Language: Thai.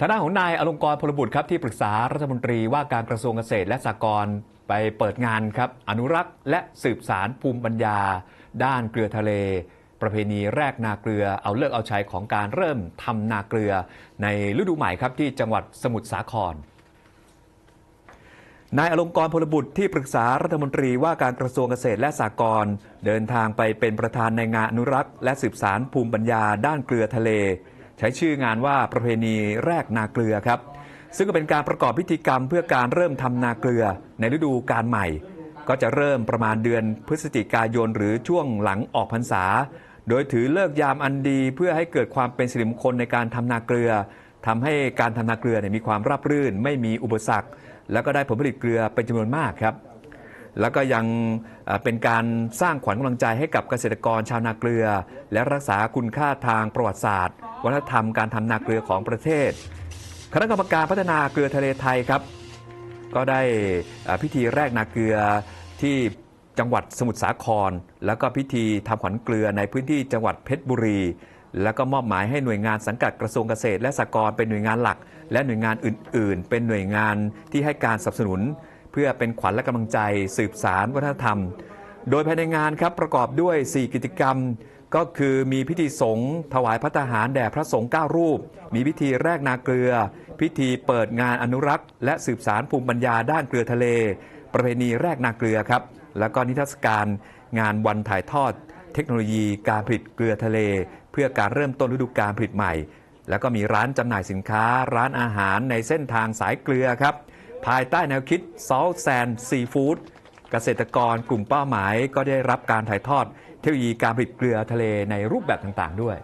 ทางด้านของนายอลงกรณ์พลบุตรครับที่ปรึกษารัฐมนตรีว่าการกระทรวงเกษตรและสหกรณ์ไปเปิดงานครับอนุรักษ์และสืบสารภูมิปัญญา ด้านเกลือทะเล ประเพณีแรกนาเกลือเอาเลิกเอาใชัยของการเริ่มทำนาเกลือ ในฤดูใหม่ครับที่จังหวัดสมุทรสาครนายอลงกรณ์พลบุตรที่ปรึกษารัฐมนตรีว่าการกระทรวงเกษตรและสหกรณ์เดินทางไปเป็นประธานในงานอนุรักษ์ และสืบสารภูมิปัญญาด้านเกลือทะเล ใช้ชื่องานว่าประเพณีแรกนาเกลือครับ ซึ่งก็เป็นการประกอบพิธีกรรมเพื่อการเริ่มทำนาเกลือในฤดูการใหม่ ก็จะเริ่มประมาณเดือนพฤศจิกายนหรือช่วงหลังออกพรรษา โดยถือเลิกยามอันดีเพื่อให้เกิดความเป็นสิริมงคลในการทำนาเกลือทำให้การทำนาเกลือมีความราบรื่น ไม่มีอุปสรรค แล้วก็ได้ผลผลิตเกลือเป็นจำนวนมากครับ แล้วก็ยังเป็นการสร้างขวัญกำลังใจให้กับเกษตรกรชาวนาเกลือ และรักษาคุณค่าทางประวัติศาสตร์ วัฒนธรรมการทำนาเกลือของประเทศ คณะกรรมการพัฒนาเกลือทะเลไทยครับ ก็ได้พิธีแรกนาเกลือที่จังหวัดสมุทรสาคร แล้วก็พิธีทำขวัญเกลือในพื้นที่จังหวัดเพชรบุรี แล้วก็มอบหมายให้หน่วยงานสังกัดกระทรวงเกษตร และสหกรณ์เป็นหน่วยงานหลัก และหน่วยงานอื่น ๆ เป็นหน่วยงานที่ให้การสนับสนุน พื่อเป็นขวัญและกำลังใจสืบสารวัฒนธรรม โดยภายในงานครับประกอบด้วย 4 กิจกรรม ก็คือมีพิธีสงฆ์ถวายพระทหารแด่พระสงฆ์9รูป มีพิธีแรกนาเกลือ พิธีเปิดงานอนุรักษ์ และสืบสารภูมิปัญญาด้านเกลือทะเล ประเพณีแรกนาเกลือครับแล้วก็นิทรรศการงานวันถ่ายทอด เทคโนโลยีการผลิตเกลือทะเล เพื่อการเริ่มต้นฤดูการผลิตใหม่ แล้วก็มีร้านจำหน่ายสินค้า ร้านอาหารในเส้นทางสายเกลือครับ ภายใต้แนวคิด Salt Sand Seafood เกษตรกรกลุ่มเป้าหมายก็ได้รับการถ่ายทอดเทคโนโลยีการผลิตเกลือทะเลในรูปแบบต่างๆด้วย